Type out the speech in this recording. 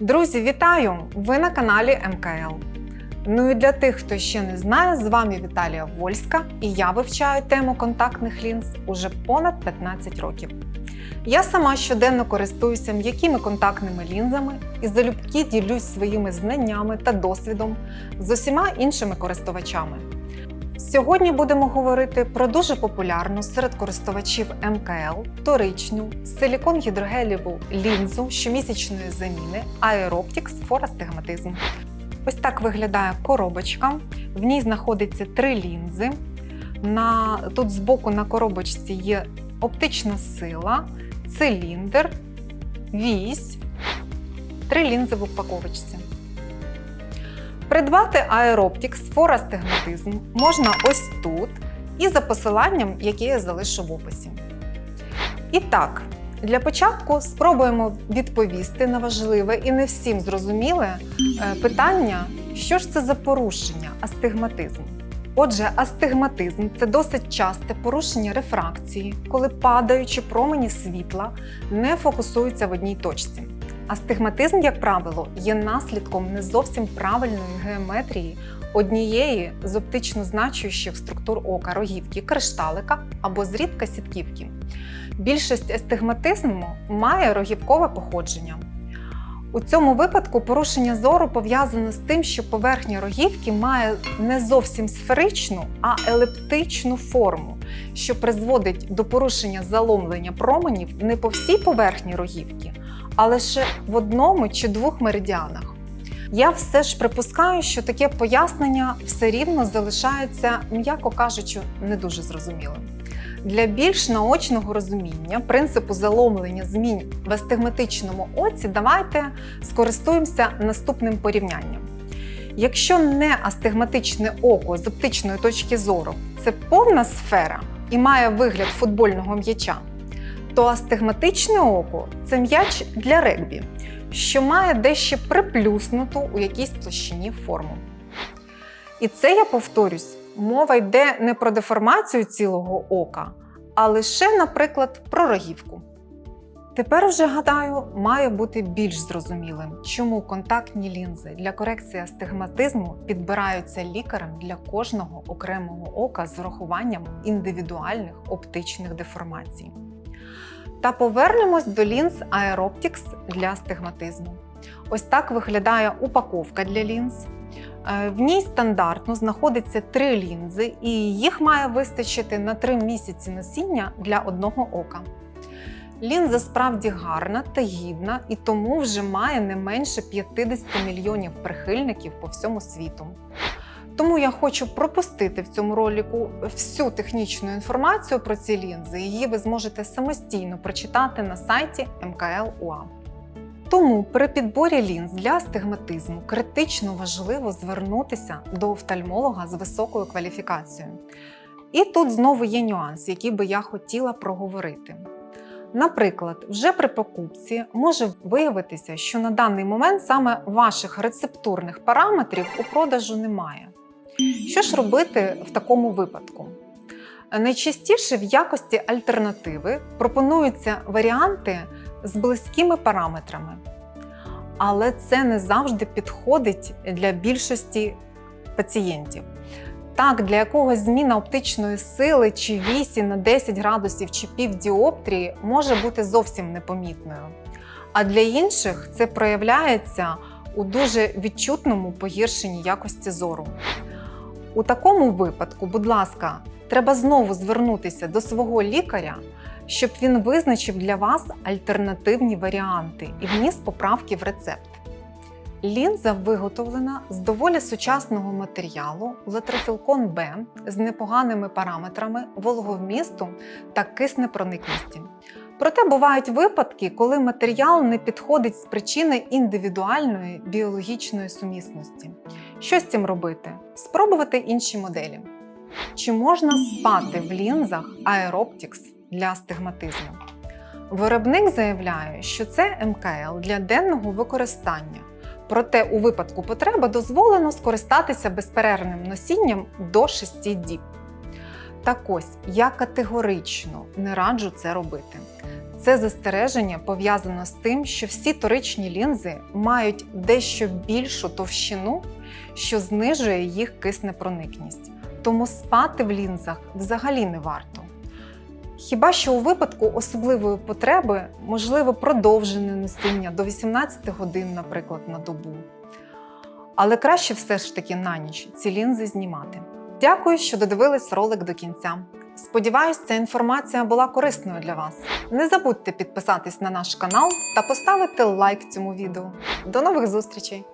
Друзі, вітаю! Ви на каналі МКЛ. Ну і для тих, хто ще не знає, з вами Віталія Вольська, і я вивчаю тему контактних лінз уже понад 15 років. Я сама щоденно користуюся м'якими контактними лінзами і залюбки ділюсь своїми знаннями та досвідом з усіма іншими користувачами. Сьогодні будемо говорити про дуже популярну серед користувачів МКЛ торичну силікон-гідрогелєву лінзу щомісячної заміни Aeroptics for Astigmatism. Ось так виглядає коробочка. В ній знаходиться три лінзи. На, тут збоку на коробочці є оптична сила, циліндр, вісь, три лінзи в упаковочці. Придбати for Astigmatism можна ось тут і за посиланням, яке я залишу в описі. І так, для початку спробуємо відповісти на важливе і не всім зрозуміле е, питання, що ж це за порушення астигматизм. Отже, астигматизм це досить часте порушення рефракції, коли падаючі промені світла не фокусуються в одній точці. Астигматизм, як правило, є наслідком не зовсім правильної геометрії однієї з оптично значущих структур ока рогівки кришталика або зрідка сітківки. Більшість астигматизму має рогівкове походження. У цьому випадку порушення зору пов'язане з тим, що поверхня рогівки має не зовсім сферичну, а елептичну форму, що призводить до порушення заломлення променів не по всій поверхні рогівки, а лише в одному чи двох меридіанах. Я все ж припускаю, що таке пояснення все рівно залишається, м'яко кажучи, не дуже зрозумілим. Для більш наочного розуміння принципу заломлення змін в астигматичному оці давайте скористуємося наступним порівнянням. Якщо не астигматичне око з оптичної точки зору це повна сфера і має вигляд футбольного м'яча, то астигматичне око це м'яч для регбі, що має дещо приплюснуту у якійсь площині форму. І це я повторюсь, мова йде не про деформацію цілого ока, а лише, наприклад, про рогівку. Тепер вже гадаю, має бути більш зрозумілим, чому контактні лінзи для корекції астигматизму підбираються лікарем для кожного окремого ока з врахуванням індивідуальних оптичних деформацій. Та повернемось до лінз Aeroptics для астигматизму. Ось так виглядає упаковка для лінз. Е, В ній стандартно знаходиться три лінзи, і їх має вистачити на три місяці носіння для одного ока. Лінза справді гарна та гідна, і тому вже має не менше 50 мільйонів прихильників по всьому світу. Тому я хочу пропустити в цьому ролику всю технічну інформацію про ці лінзи. Її ви зможете самостійно прочитати на сайті МКЛ-УА. Тому при підборі лінз для астигматизму критично важливо звернутися до офтальмолога з високою кваліфікацією. І тут знову є нюанс, який би я хотіла проговорити. Наприклад, вже при покупці може виявитися, що на даний момент саме ваших рецептурних параметрів у продажу немає. Що ж робити в такому випадку? Найчастіше в якості альтернативи пропонуються варіанти з близькими параметрами. Але це не завжди підходить для більшості пацієнтів. Так, для якогось зміна оптичної сили чи вісі на 10 градусів чи півдіоптрії може бути зовсім непомітною. А для інших це проявляється у дуже відчутному погіршенні якості зору. У такому випадку, будь ласка, треба знову звернутися до свого лікаря, щоб він визначив для вас альтернативні варіанти і вніс поправки в рецепт. Лінза виготовлена з доволі сучасного матеріалу летрофілкон Б з непоганими параметрами вологовмісту та киснепроникності. Проте бувають випадки, коли матеріал не підходить з причини індивідуальної біологічної сумісності. Що з цим робити? Спробувати інші моделі. Чи можна спати в лінзах Aeroptics для астигматизму? Виробник заявляє, що це МКЛ для денного використання. Проте у випадку потреби дозволено скористатися безперервним носінням до 6 діб. Так ось я категорично не раджу це робити. Це застереження пов'язано з тим, що всі торичні лінзи мають дещо більшу товщину, що знижує їх киснепроникність. Тому спати в лінзах взагалі не варто. Хіба що у випадку особливої потреби можливо продовжене носіння до 18 годин, наприклад, на добу. Але краще все ж таки на ніч ці лінзи знімати. Дякую, що додивились ролик до кінця. Сподіваюсь, ця інформація була корисною для вас. Не забудьте підписатись на наш канал та поставити лайк цьому відео. До нових зустрічей!